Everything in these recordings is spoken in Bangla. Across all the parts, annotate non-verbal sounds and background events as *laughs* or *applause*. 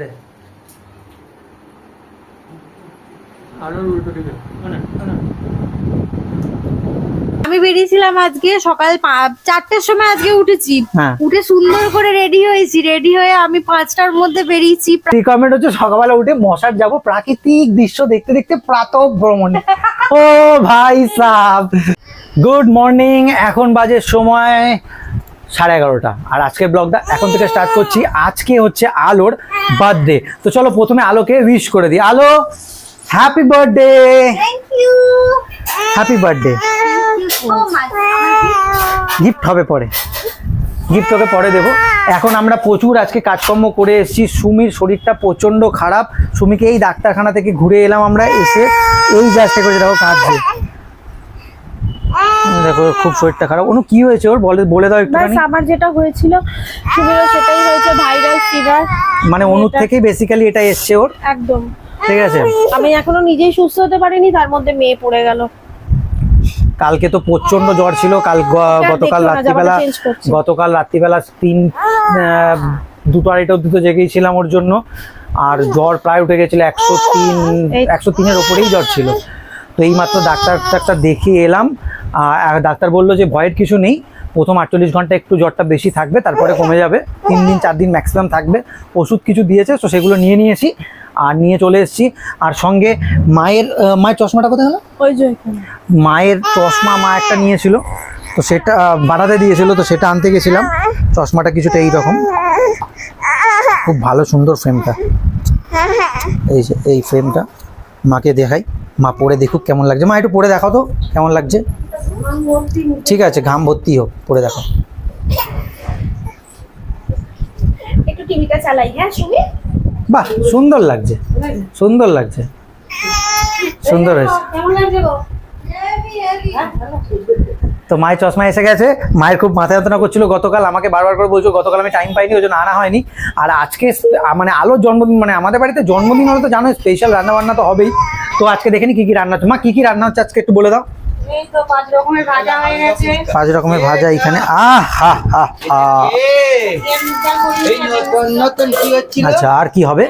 দে। আলুর উল্টো দিকে। না না আমি বেরিয়েছিলাম আজকে সকাল চারটের সময় আজকে উঠেছি। হ্যাঁ। উঠে সুন্দর করে রেডি হয়েছি। রেডি হয়ে আমি পাঁচটার মধ্যে বেরিয়েছি। রিকমেন্ড হচ্ছে সকালবেলা উঠে মশার যাব। প্রাকৃতিক দৃশ্য দেখতে দেখতে প্রাতঃ ভ্রমণে। *laughs* ও ভাই সাহ গুড মর্নিং এখন বাজে সময় সাড়ে এগারোটা। আর আজকের ব্লগটা এখন থেকে স্টার্ট করছি। আজকে হচ্ছে আলোর বার্থডে। তো চলো প্রথমে আলোকে উইশ করে দিই। আলো happy birthday happy birthday gift হবে পরে। গিফট ওকে পরে দেবো। এখন আমরা প্রচুর আজকে কাজকর্ম করে এসেছি। সুমির শরীরটা প্রচণ্ড খারাপ। সুমিকে এই ডাক্তারখানা থেকে ঘুরে এলাম আমরা এসে। এই জাস্ট করে দেখো কাঁদছে। দেখো খুব শরীরটা খারাপ। অনু কি হয়েছে ওর? বলে বলে দাও একটু আমার যেটা হয়েছিল সেটাই হয়েছে ভাইরাল ফিভার মানে অনুর থেকেই বেসিক্যালি এটা এসছে ওর? একদম। ঠিক আছে। আমি এখনও নিজেই সুস্থ হতে পারিনি তার মধ্যে মেয়ে পড়ে গেল। কালকে তো প্রচণ্ড জ্বর ছিল কাল গতকাল দেখল না, রাত্রিবেলা গতকাল রাত্রিবেলা তিন দুটো আড়াইটা তো জেগেছিলাম ওর জন্য। আর জ্বর প্রায় উঠে গেছিল একশো তিন একশো তিনের ওপরেই জ্বর ছিল। তো এই মাত্র ডাক্তার টাক্তার দেখিয়ে এলাম। ডাক্তার বলল যে ভয়ের কিছু নেই প্রথম আটচল্লিশ ঘণ্টা একটু জ্বরটা বেশি থাকবে তারপরে কমে যাবে তিন দিন চার দিন ম্যাক্সিমাম থাকবে। ওষুধ কিছু দিয়েছে তো সেগুলো নিয়ে নিয়েছি আর নিয়ে চলে এসেছি। আর সঙ্গে মায়ের মায়ের চশমাটা কোথায় হলো? ওই যে মায়ের চশমা মা একটা নিয়েছিল তো সেটা বাড়াতে দিয়েছিল তো সেটা আনতে গেছিলাম। চশমাটা কিছুটা এইরকম। খুব ভালো সুন্দর ফ্রেমটা এই যে এই ফ্রেমটা মাকে দেখাই। মা পরে দেখুক কেমন লাগছে। মা একটু পরে দেখাও তো কেমন লাগছে। ঠিক আছে ঘাম ভর্তি হোক পরে দেখো একটু টিভিটা চালাই হ্যাঁ সুমি বাহ সুন্দর লাগছে সুন্দর লাগছে। সুন্দর হয়েছে। তো মায়ের চশমা এসে গেছে। মায়ের খুব মাথা যন্ত্রণা করছিল গতকাল আমাকে বারবার করে বলছো গতকাল আমি টাইম পাইনি ওই জন্য আনা হয়নি। আর আজকে মানে আলোর জন্মদিন মানে আমাদের বাড়িতে জন্মদিন হলে তো জানো স্পেশাল রান্না বান্না তো হবেই। তো আজকে দেখেনি কি কি রান্না হচ্ছে। মা কি কি রান্না হচ্ছে আজকে একটু বলে দাও। পাঁচ রকমের ভাজা এখানে। আচ্ছা আর কি হবে?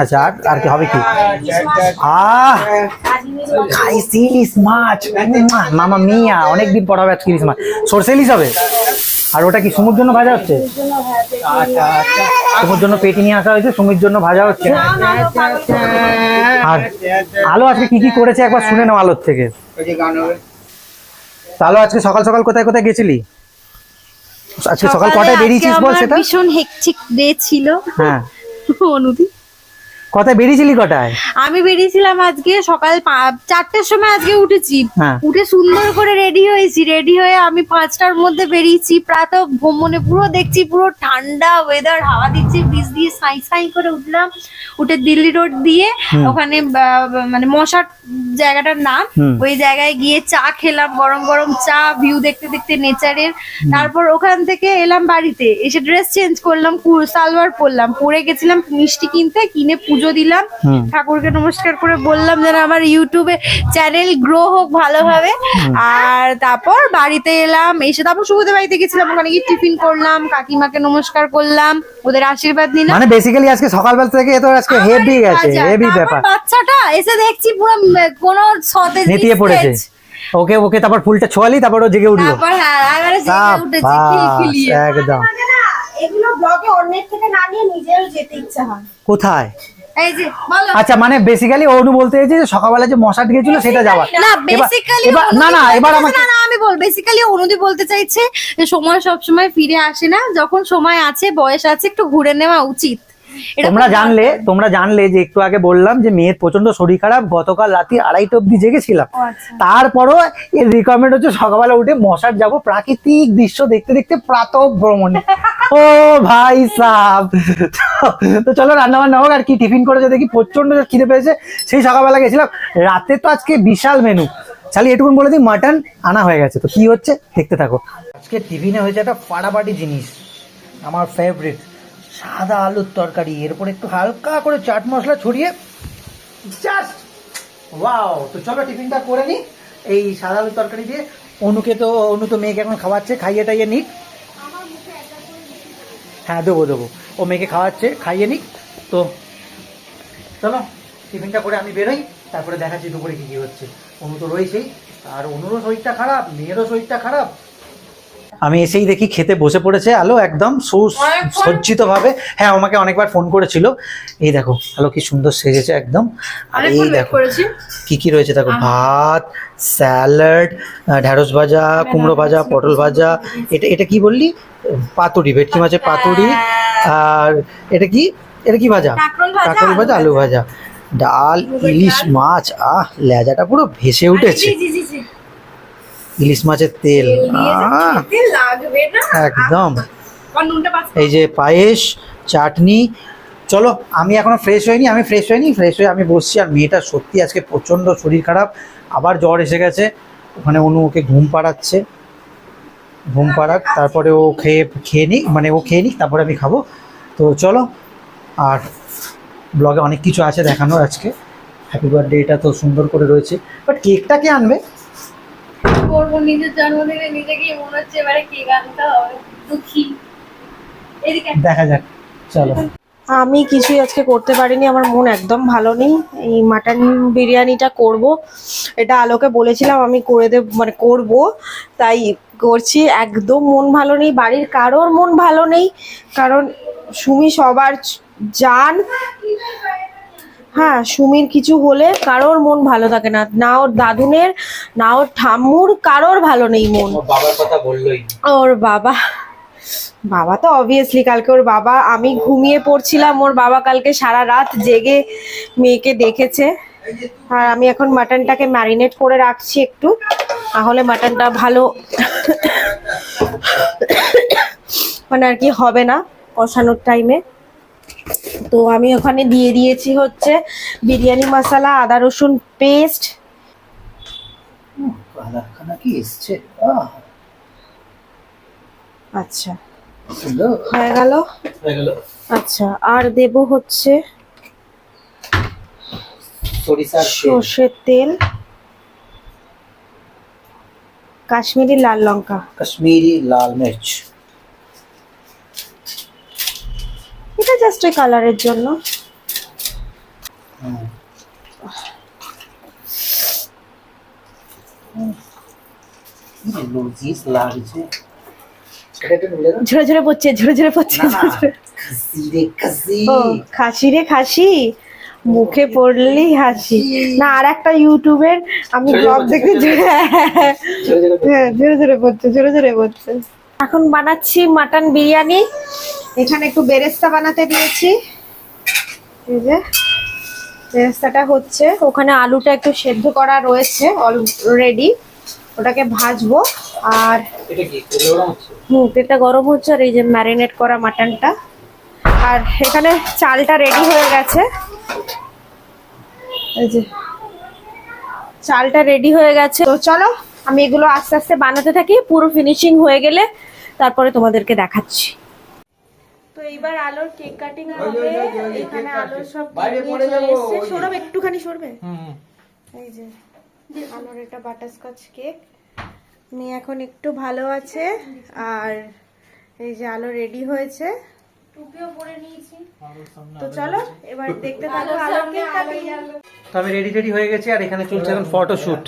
আচ্ছা আর আর কি হবে কি? কাজিনি মাছ। মামা মিয়া অনেকদিন পর হবে আজকে ইলিশ মাছ। সরষে ইলিশ হবে? আর ওটা কি সমুর জন্য ভাজা হচ্ছে? আচ্ছা আচ্ছা। সমুর জন্য পেটি নিয়ে আসা হয়েছে সুমির জন্য ভাজা হচ্ছে। আর আলো আজকে কি কি করেছে একবার শুনে নাও আলোর থেকে। ওই যে গান হবে। তো আলো আজকে সকাল সকাল কোথায় কোথায় গেছিলি? আজকে সকাল কটায় বেরিয়েছিস বল সেটা? ভীষণ হেকচিক ডে ছিল। হ্যাঁ। অনুদি কোথায় বেরিয়েছিলি কটায়? আমি বেরিয়েছিলাম আজকে সকাল চারটের সময় আজকে উঠেছি। হ্যাঁ। উঠে সুন্দর করে রেডি হয়েছি রেডি হয়ে আমি পাঁচটার মধ্যে বেরিয়েছি। প্রাত ভ্রমণে পুরো দেখছি পুরো ঠান্ডা ওয়েদার হাওয়া দিচ্ছে ব্রিজ দিয়ে সাই সাই করে উঠলাম। উঠে দিল্লি রোড দিয়ে ওখানে মানে মশার জায়গাটার নাম। ওই জায়গায় গিয়ে চা খেলাম গরম গরম চা ভিউ দেখতে দেখতে নেচারের তারপর ওখান থেকে এলাম বাড়িতে এসে ড্রেস চেঞ্জ করলাম সালোয়ার পরলাম। পরে গেছিলাম মিষ্টি কিনতে কিনে পুজো দিলাম। ঠাকুরকে নমস্কার করে বললাম যেন আমার ইউটিউবে চ্যানেল গ্রো হোক ভালোভাবে। আর তারপর বাড়িতে এলাম এসে তারপর সুবোধের বাড়িতে গেছিলাম ওখানে গিয়ে টিফিন করলাম কাকিমাকে নমস্কার করলাম ওদের আশীর্বাদ নিলাম। মানে বেসিক্যালি আজকে সকালবেলা থেকে তো আজকে হেভি গেছে হেভি ব্যাপার। বাচ্চাটা এসে দেখছি পুরো কোনো সতেজ নেতিয়ে পড়েছে। ওকে ওকে তারপর ফুলটা ছোয়ালি তারপর ও জেগে উঠল। তারপর হ্যাঁ জেগে উঠেছে খিলখিলিয়ে। একদম। এগুলো ব্লগে অন্যের থেকে না নিয়ে নিজেরও যেতে ইচ্ছা হয়। কোথায়? আচ্ছা মানে বেসিক্যালি অনু বলতে চাইছে যে সকালবেলা যে মশা গেছিল সেটা যাওয়ার। না বেসিক্যালি না না এবার আমাকে না না আমি বল বেসিক্যালি অনুদি বলতে চাইছে যে সময় সব সময় ফিরে আসে না যখন সময় আছে বয়স আছে একটু ঘুরে নেওয়া উচিত। তোমরা জানলে তোমরা জানলে যে একটু আগে বললাম যে মেয়ের প্রচণ্ড শরীর খারাপ গতকাল রাতে আড়াইটা অব্দি জেগেছিলাম। আচ্ছা। তারপরও এর রিকমেন্ড হচ্ছে সকালবেলা উঠে মশার যাব প্রাকৃতিক দৃশ্য দেখতে দেখতে প্রাতঃ ভ্রমণে *laughs* ও ভাই সাহ তো চলো রান্না বান্না হোক, আর কি টিফিন করেছে দেখি প্রচণ্ড খিদে পেয়েছে, সেই সকালবেলা গেছিলাম। রাতে তো আজকে বিশাল মেনু চালি এটুকুন বলে দিই মাটন আনা হয়ে গেছে। তো কি হচ্ছে, দেখতে থাকো। আজকে টিফিনে হয়েছে একটা ফাটাফাটি জিনিস, আমার ফেভারিট সাদা আলুর তরকারি, এরপর একটু হালকা করে চাট মশলা ছড়িয়ে জাস্ট ওয়াও তো চলো টিফিনটা করে নি, এই সাদা আলুর তরকারি দিয়ে। অনুকে তো, অনু তো মেয়েকে এখন খাওয়াচ্ছে খাইয়ে টাইয়ে নিক। হ্যাঁ দেবো দেবো। ও মেয়েকে খাওয়াচ্ছে, খাইয়ে নিক। তো চলো, টিফিনটা করে আমি বেরোই, তারপরে দেখাচ্ছি দুপুরে কি কি হচ্ছে। অনু তো রয়েছেই, আর অনুরও শরীরটা খারাপ, মেয়েরও শরীরটা খারাপ। আমি এসেই দেখি খেতে বসে পড়েছে। আলো একদম সুসজ্জিত ভাবে হ্যাঁ আমাকে অনেকবার ফোন করেছিল। এই দেখো আলো কি সুন্দর সেজেছে একদম। আর এই দেখো কি কি রয়েছে দেখো ভাত স্যালাড ঢ্যাঁড়স ভাজা কুমড়ো ভাজা পটল ভাজা। এটা এটা কি বললি? পাতুরি ভেটকি মাছের পাতুরি। আর এটা কি? এটা কি ভাজা? কাঁকরোল ভাজা, আলু ভাজা। ডাল ইলিশ মাছ আহ লেজাটা পুরো ভেসে উঠেছে। ইলিশ মাছের তেল। একদম। বাঁচ এই যে পায়েস চাটনি। চলো আমি এখনও ফ্রেশ হইনি আমি ফ্রেশ হইনি ফ্রেশ হয়ে আমি বসছি আর মেয়েটা সত্যি আজকে প্রচণ্ড শরীর খারাপ। আবার জ্বর এসে গেছে। ওখানে অনু ওকে ঘুম পাড়াচ্ছে। ঘুম পাড়াক তারপরে ও খেয়ে খেয়ে নিক মানে ও খেয়ে নিক তারপরে আমি খাব। তো চলো আর ব্লগে অনেক কিছু আছে দেখানোর আজকে। হ্যাপি বার্থডে এটা তো সুন্দর করে রয়েছে। বাট কেকটা কে আনবে? করব? নিজের জন্মদিনে নিজেকে মনে হচ্ছে এবারে আনতে হবে? দুঃখী। এদিকে। দেখা যাক চলো। আমি কিছুই আজকে করতে পারিনি আমার মন একদম ভালো নেই। এই মাটন বিরিয়ানিটা করব। এটা আলোকে বলেছিলাম আমি করে দেব মানে করব। তাই করছি একদম মন ভালো নেই। বাড়ির কারোর মন ভালো নেই কারণ সুমি সবার জান। হ্যাঁ সুমির কিছু হলে কারোর মন ভালো থাকে না। না ওর দাদুনের না ওর ঠাম্মুর কারোর ভালো নেই মন। বাবার কথা বললোই। ওর বাবা বাবা তো অবভিয়াসলি কালকে ওর বাবা আমি ঘুমিয়ে পড়ছিলাম ওর বাবা কালকে সারা রাত জেগে মেয়েকে দেখেছে। আর আমি এখন মাটনটাকে ম্যারিনেট করে রাখছি একটু তাহলে মাটনটা ভালো। মানে আর কি হবে না কষানোর টাইমে তো আমি ওখানে দিয়ে দিয়েছি হচ্ছে বিরিয়ানি মশলা আদা রসুন পেস্ট কি এসছে? আচ্ছা। হয়ে গেল? আচ্ছা আর দেব হচ্ছে সর্ষের তেল। কাশ্মীরি লাল লঙ্কা। কাশ্মীরি লাল মির্চ। জাস্ট ওই কালারের জন্য। ঝরে ঝরে পড়ছে ঝরে ঝরে পড়ছে। খাসি রে খাসি। ও খাসি রে খাসি মুখে পড়লেই হাসি না আর একটা ইউটিউবের আমি ব্লগ পড়ছে, দেখে ঝরে ঝরে পড়ছে। হ্যাঁ ঝরে ঝরে পড়ছে ঝরে ঝরে পড়ছে এখন বানাচ্ছি মাটন বিরিয়ানি। এখানে একটু বেরেস্তা বানাতে দিয়েছি। এই যে বেরেস্তাটা হচ্ছে। ওখানে আলুটা একটু সেদ্ধ করা রয়েছে অলরেডি ওটাকে ভাজবো আর হুম তেলটা গরম হচ্ছে আর এই যে ম্যারিনেট করা মাটনটা। আর এখানে চালটা রেডি হয়ে গেছে। এই যে চালটা রেডি হয়ে গেছে। তো চলো আমি এগুলো আস্তে আস্তে বানাতে থাকি। পুরো ফিনিশিং হয়ে গেলে তারপরে তোমাদেরকে দেখাচ্ছি। তো এইবার আলোর কেক কাটিং হবে এখানে আলোর সব। সরব একটুখানি সরবে? হুম এই যে আলোর এটা বাটারস্কচ কেক মেয়ে এখন একটু ভালো আছে আর এই যে আলো রেডি হয়েছে। টুপিও পরে নিয়েছি। তো চলো এবার দেখতে থাকো আলোর কেক কাটিং তো আমি রেডি টেডি হয়ে গেছি আর এখানে চলছে এখন ফটোশ্যুট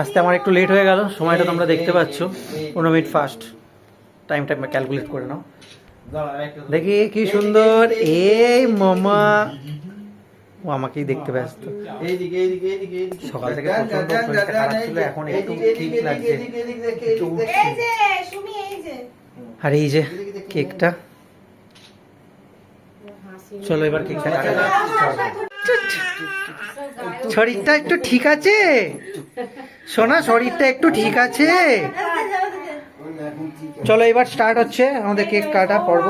আসতে আমার একটু লেট হয়ে গেল সময়টা তোমরা দেখতে পাচ্ছ। পনেরো মিনিট ফাস্ট টাইমটা ক্যালকুলেট করে নাও। দেখি কি সুন্দর। এই মামা। ও আমাকেই দেখতে ব্যস্ত। এইদিকে এইদিকে এইদিকে এইদিকে। সকাল থেকে খারাপ ছিল, এখন একটু ঠিক লাগছে। আর এই যে কেকটা। চলো এবার কেকটা কাটা শরীরটা একটু ঠিক আছে? সোনা শরীরটা একটু ঠিক আছে? চলো এবার স্টার্ট হচ্ছে আমাদের কেক কাটা পর্ব।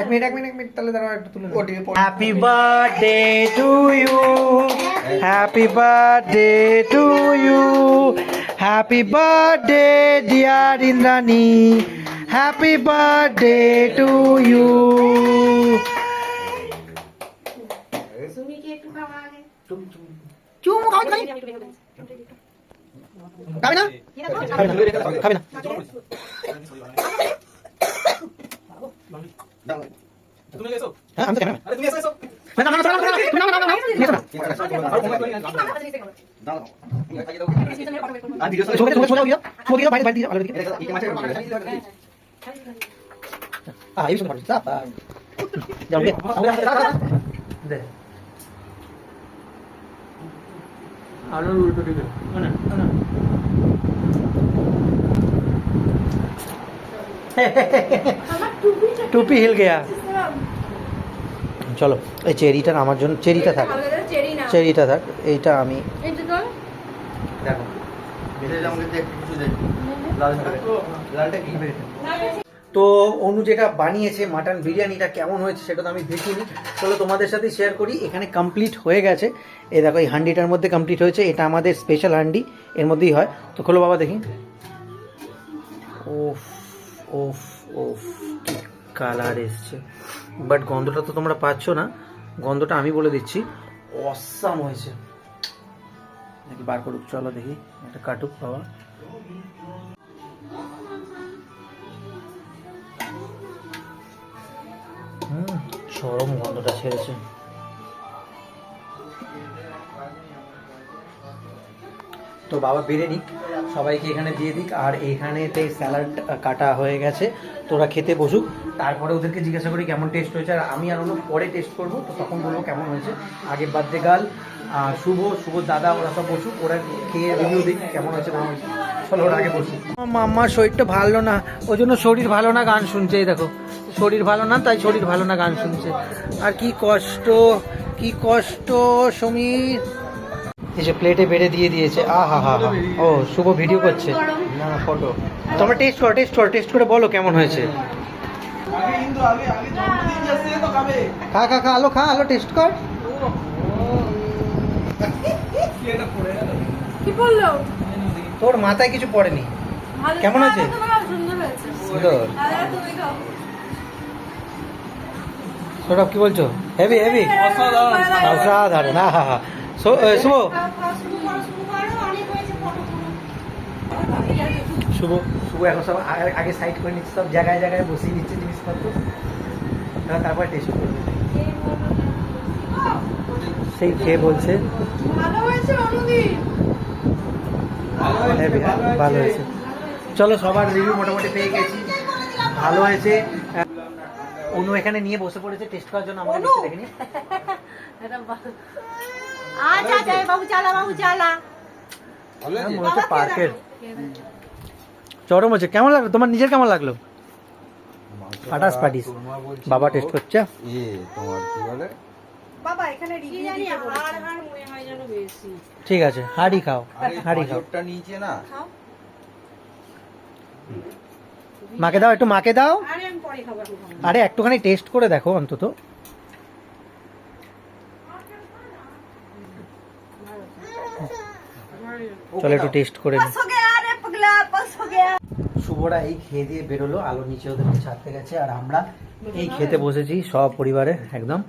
এক মিনিট এক মিনিট এক মিনিট তাহলে দাঁড়াও একটু তুলে happy birthday to you happy birthday to you happy birthday dear Indrani happy birthday to you চুম খাও খাই খাবে না খাবে না খাবে না তুমি গেছো হ্যাঁ আমি তো খাবে না আরে তুমি এসো না না না না না না না না না নিয়ে এসো না। আর আলোর উল্টো দিকে। টুপি হিল গেয়া। চলো এই চেরিটা আমার জন্য চেরিটা থাক। চেরিটা থাক এইটা আমি দেখো লালটা কি তো অনু যেটা বানিয়েছে মাটন বিরিয়ানিটা কেমন হয়েছে সেটা তো আমি দেখিনি। চলো তোমাদের সাথে শেয়ার করি। এখানে কমপ্লিট হয়ে গেছে। এই দেখো, এই হান্ডিটার মধ্যে কমপ্লিট হয়েছে। এটা আমাদের স্পেশাল হান্ডি। এর মধ্যেই হয়। তো খোলো বাবা, দেখি। ওফ ওফ ওফ কালার এসছে। বাট গন্ধটা তো তোমরা পাচ্ছ না। গন্ধটা আমি বলে দিচ্ছি। অসাম হয়েছে। নাকি বার করুক, চলো দেখি। একটা কাটুক বাবা। হুম চরম গন্ধটা ছেড়েছে। তো বাবা বেড়ে নিক, সবাইকে এখানে দিয়ে দিক, আর এখানেতে স্যালাড কাটা হয়ে গেছে। তোরা খেতে বসুক, তারপরে ওদেরকে জিজ্ঞাসা করি কেমন টেস্ট হয়েছে, আর আমি আর অন্য পরে টেস্ট করব, তো তখন বলব কেমন হয়েছে। আগে বার্থডে গাল শুভ শুভ দাদা, ওরা সব বসুক, ওরা খেয়ে রিভিউ দিক, কেমন হয়েছে না হয়েছে। চলো আগে বসুক মাম্মার শরীরটা ভালো না ওই জন্য শরীর ভালো না গান শুনছে এই দেখো। শরীর ভালো না তাই শরীর ভালো না গান শুনছে। আর কি কষ্ট কি কষ্ট সমীর। এই যে প্লেটে বেড়ে দিয়ে দিয়েছে। আ হা হা হা। ও শুভ ভিডিও করছে। না না ফটো তোমরা টেস্ট করো টেস্ট করো টেস্ট করে বলো কেমন হয়েছে। আগে ইন্দু আগে আগে জন্মদিন যাচ্ছে তো খাবে। খা খা খা আলো খা আলো টেস্ট কর। কি বলল? তোর মাথায় কিছু পড়েনি। কেমন আছে? সুন্দর হয়েছে। সুন্দর। দাদা তুমি খাও। সৌরভ কি বলছো? হেভি হেভি অসাধারণ। শুভ। শুভ। শুভ এখন সব আগে- সাইড করে নিচ্ছে সব জায়গায় জায়গায় বসিয়ে নিচ্ছে জিনিসপত্র। তারপর- তারপর টেস্ট করবে। সেই খেয়ে বলছে। ভালো হয়েছে হেভি ভালো হয়েছে। চলো সবার রিভিউ মোটামুটি পেয়ে গেছি। ভালো হয়েছে। অনু এখানে নিয়ে বসে পড়েছে টেস্ট করার জন্য আমাকে দেখতে দেখিনি আচ্ছা আচ্ছা বাবু চালা বাবু চালা। হ্যাঁ, মনে হচ্ছে পার্কের। চরম হচ্ছে কেমন লাগল? তোমার নিজের কেমন লাগল? ফাটাস পাটিস বাবা টেস্ট করছে। তোমার কি বলে? বাবা এখানে রিভিউ দিতে বলেছে। ঠিক আছে হাড়ি খাও হাড়ি খাও। নিচে না? মাকে দাও একটু মাকে দাও। আরে আমি পরে খাবার খাব আরে একটুখানি টেস্ট করে দেখো অন্তত। চলো একটু টেস্ট করে নি। শুভরা এই খেয়ে দিয়ে বেরোলো আলো নিচে ওদেরকে ছাড়তে গেছে আর আমরা এই খেতে বসেছি সব পরিবারে একদম।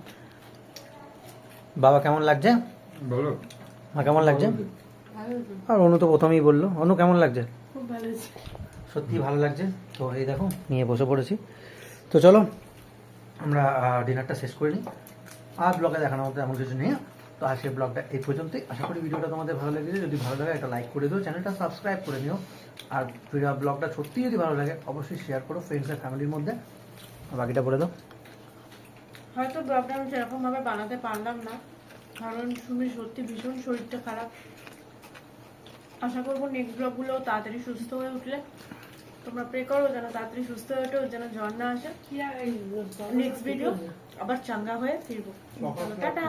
বাবা কেমন লাগছে? বলো মা কেমন লাগছে? আর অনু তো প্রথমেই বলল। অনু কেমন লাগছে? সত্যি ভালো লাগছে। তো এই দেখো নিয়ে বসে পড়েছি। তো চলো আমরা ডিনারটা শেষ করে নিই। আর ব্লগে দেখানোর মতো এমন কিছু নেই। তো আজকের ব্লগটা এই পর্যন্তই। আশা করি ভিডিওটা তোমাদের ভালো লেগেছে। যদি ভালো লাগে একটা লাইক করে দিও চ্যানেলটা সাবস্ক্রাইব করে নিও। আর ব্লগটা সত্যি যদি ভালো লাগে অবশ্যই শেয়ার করো ফ্রেন্ডস আর ফ্যামিলির মধ্যে। বাকিটা বলে দাও। হয়তো ব্লগটা আমি সেরকমভাবে বানাতে পারলাম না কারণ সুমি সত্যি ভীষণ শরীরটা খারাপ। আশা করব নেক্সট ব্লগগুলো তাড়াতাড়ি সুস্থ হয়ে উঠলে। তোমরা প্রে করো যেন তাড়াতাড়ি সুস্থ হয়ে ওঠে যেন জ্বর না আসে। নেক্সট ভিডিও আবার চাঙ্গা হয়ে ফিরবো। টাটা।